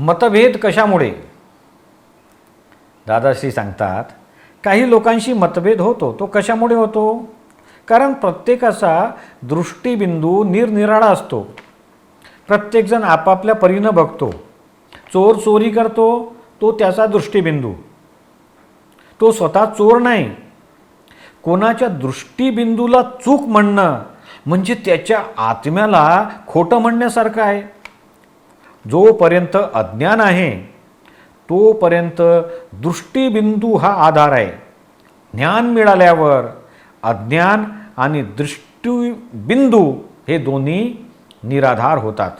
मतभेद कशामुळे? दादाश्री सांगतात काही लोकांशी मतभेद होतो. तो कशामुळे होतो? कारण प्रत्येकाचा दृष्टिबिंदू निरनिराळा असतो. प्रत्येकजण आपापल्या परीनं बघतो. चोर चोरी करतो. तो त्याचा दृष्टिबिंदू. तो स्वतः चोर नाही. कोणाच्या दृष्टिबिंदूला चूक म्हणणं म्हणजे त्याच्या आत्म्याला खोटं म्हणण्यासारखं आहे. जोपर्यंत अज्ञान आहे तोपर्यंत दृष्टिबिंदू हा आधार आहे. ज्ञान मिळाल्यावर अज्ञान आणि दृष्टिबिंदू हे दोन्ही निराधार होतात.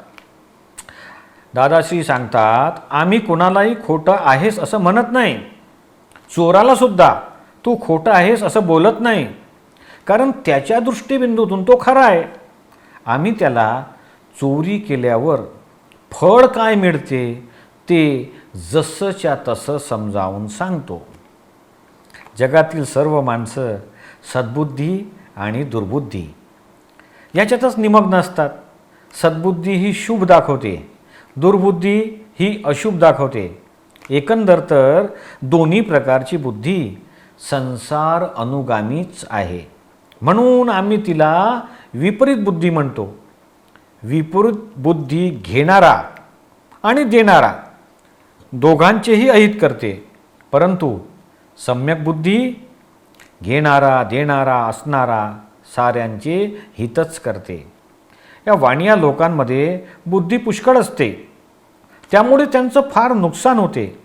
दादाश्री सांगतात आम्ही कोणालाही खोटं आहेस असं म्हणत नाही. चोराला सुद्धा तू खोटं आहेस असं बोलत नाही. कारण त्याच्या दृष्टिबिंदूतून तो खरा आहे. आम्ही त्याला चोरी केल्यावर फळ काय मिळते ते जसंच्या तसं समजावून सांगतो. जगातील सर्व माणसं सद्बुद्धी आणि दुर्बुद्धी. याच्यातच निमग्न असतात सद्बुद्धी ही शुभ दाखवते. दुर्बुद्धी ही अशुभ दाखवते. एकंदर तर दोन्ही प्रकारची बुद्धी संसार अनुगामीच आहे. म्हणून आम्ही तिला विपरीत बुद्धी म्हणतो. विपरीत बुद्धी घेणारा आणि देणारा दोघांचेही अहित करते. परंतु सम्यक बुद्धी घेणारा देणारा असणारा साऱ्यांचे हितच करते. या वाणिया लोकांमध्ये बुद्धी पुष्कळ असते. त्यामुळे त्यांचं फार नुकसान होते.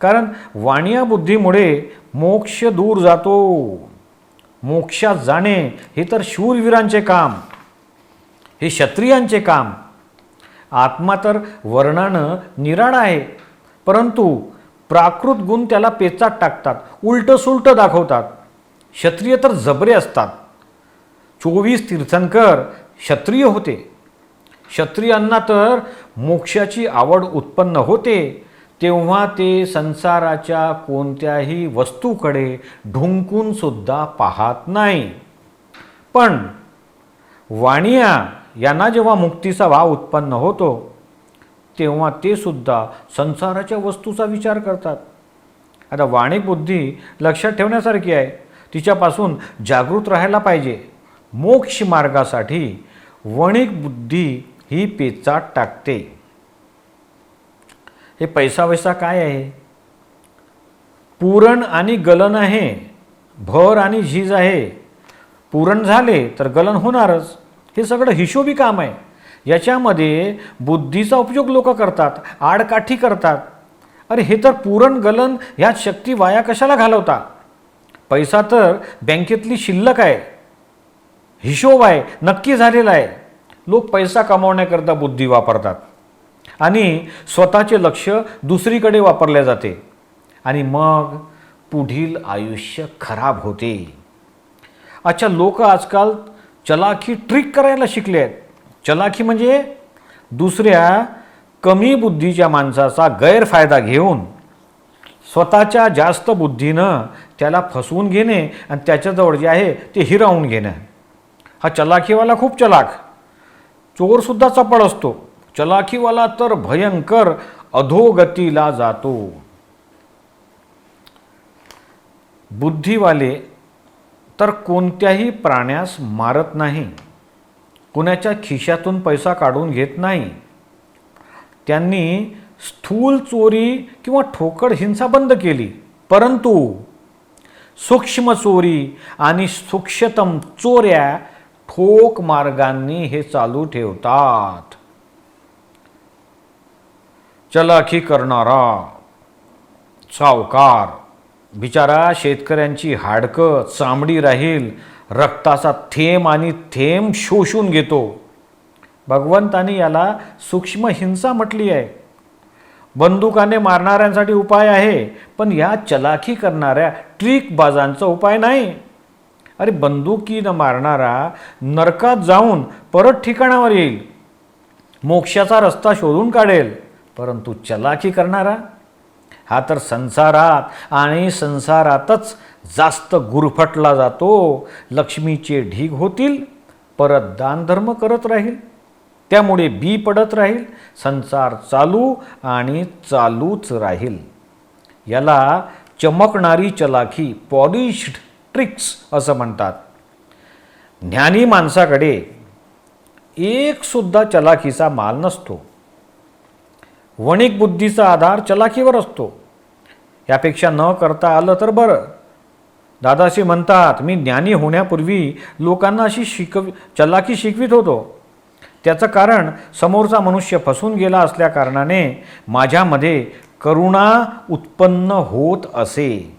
कारण वाणिया बुद्धीमुळे मोक्ष दूर जातो. मोक्षात जाणे हे तर शूरवीरांचे काम. हे क्षत्रियांचे काम. आत्मा तर वर्णानं निराळा आहे परंतु प्राकृत गुण त्याला पेचात टाकतात उलटं सुलटं दाखवतात. क्षत्रिय तर जबरे असतात. चोवीस तीर्थंकर क्षत्रिय होते. क्षत्रियांना तर मोक्षाची आवड उत्पन्न होते. तेव्हा ते संसाराच्या कोणत्याही वस्तूकडे ढुंकूनसुद्धा पाहत नाही. पण वाणिया यांना जेव्हा मुक्तीचा भाव उत्पन्न होतो तेव्हा ते सुद्धा संसाराच्या वस्तूचा विचार करतात. आता वाणिक बुद्धी लक्षात ठेवण्यासारखी आहे. तिच्यापासून जागृत राहायला पाहिजे. मोक्ष मार्गासाठी वणिक बुद्धी ही पेचात टाकते. हे पैसा वैसा काय आहे? पुरण आणि गलन आहे. भर आणि झीज आहे. पुरण झाले तर गलन होणारच. हे सगळं हिशोबी काम आहे. याच्यामध्ये बुद्धीचा उपयोग लोक करतात आडकाठी करतात. अरे हे तर पुरण गलन ह्यात शक्ती वाया कशाला घालवता? पैसा तर बँकेतली शिल्लक आहे. हिशोब आहे नक्की झालेला आहे. लोक पैसा कमावण्याकरता बुद्धी वापरतात. आणि स्वतःचे लक्ष दुसरीकडे वापरले जाते. आणि मग पुढील आयुष्य खराब होते. अच्छा लोक आजकाल चलाखी ट्रिक करायला शिकले आहेत. चलाखी म्हणजे दुसऱ्या कमी बुद्धीच्या माणसाचा गैरफायदा घेऊन स्वतःच्या जास्त बुद्धीनं त्याला फसवून घेणे आणि त्याच्याजवळ जे आहे ते हिरावून घेणं. हा चलाखीवाला खूप चलाख. चोरसुद्धा चपळ असतो. चलाखीवाला तर भयंकर अधोगतीला जातो. बुद्धिवाले तर कोणत्याही प्राण्यास मारत नाही. कुणाच्या खिशातून पैसा काढून घेत नाही. त्यांनी स्थूल चोरी किंवा ठोकळ हिंसा बंद केली. परंतु सूक्ष्म चोरी आणि सूक्ष्मतम चोऱ्या ठोक मार्गांनी हे चालू ठेवतात. चलाखी करणारा सावकार बिचारा शेतकऱ्यांची हाडकं चामडी राहील रक्ताचा थेंब आणि थेंब शोषून घेतो. भगवंतानी याला सूक्ष्म हिंसा म्हटली आहे. बंदुकाने मारणाऱ्यांसाठी उपाय आहे पण या चलाखी करणाऱ्या ट्रिक बाजांचा उपाय नाही. अरे बंदुकीनं मारणारा नरकात जाऊन परत ठिकाणावर येईल. मोक्षाचा रस्ता शोधून काढेल परंतु चलाखी करणारा हा तर संसारात आणि संसारातच जास्त गुरफटला जातो. लक्ष्मीचे ढीग होतील परत दानधर्म करत राहील. त्यामुळे बी पडत राहील संसार चालू आणि चालूच राहील. याला चमकणारी चलाखी पॉलिश्ड ट्रिक्स असं म्हणतात. ज्ञानी माणसाकडे एकसुद्धा चलाखीचा माल नसतो. वणिक बुद्धीचा आधार चलाखीवर असतो. यापेक्षा न करता आलं तर बरं. दादाशी म्हणतात मी ज्ञानी होण्यापूर्वी लोकांना अशी शिकव चलाखी शिकवित होतो. त्याचं कारण समोरचा मनुष्य फसून गेला असल्या कारणाने माझ्यामध्ये करुणा उत्पन्न होत असे.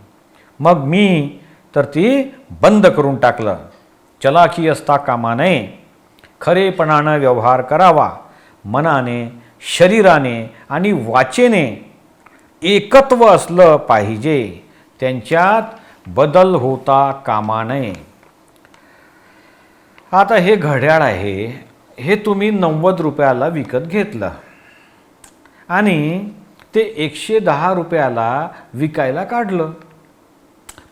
मग मी तर ती बंद करून टाकलं. चलाखी असता कामा नये. खरेपणानं व्यवहार करावा. मनाने शरीराने आणि वाचेने एकत्व असलं पाहिजे. त्यांच्यात बदल होता कामा नये. आता हे घड्याळ आहे हे तुम्ही नव्वद रुपयाला विकत घेतलं. आणि ते एकशे दहा रुपयाला विकायला काढलं.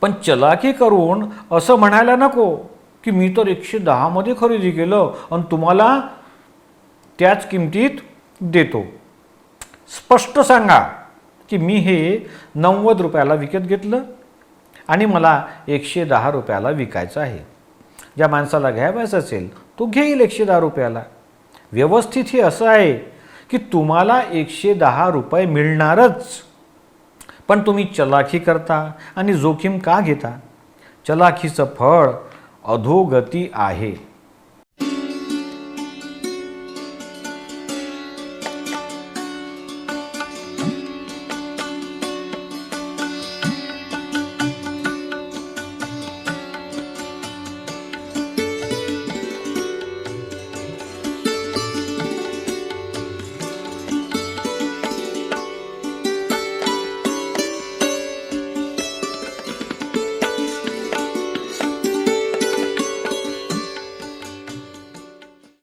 पण चलाकी करून असं म्हणायला नको की मी तर एकशे दहामध्ये खरेदी केलं आणि तुम्हाला त्याच किमतीत देतो. स्पष्ट सांगा की मी हे नव्वद रुपयाला विकत घेतलं आणि मला एकशे दहा रुपयाला विकायचं आहे. ज्या माणसाला घ्यावायचं असेल तो घेईल एकशे दहा रुपयाला. व्यवस्थित हे असं आहे की तुम्हाला एकशे दहा रुपये मिळणारच. पण तुम्ही चलाखी करता आणि जोखीम का घेता? चलाखीचं फळ अधोगती आहे.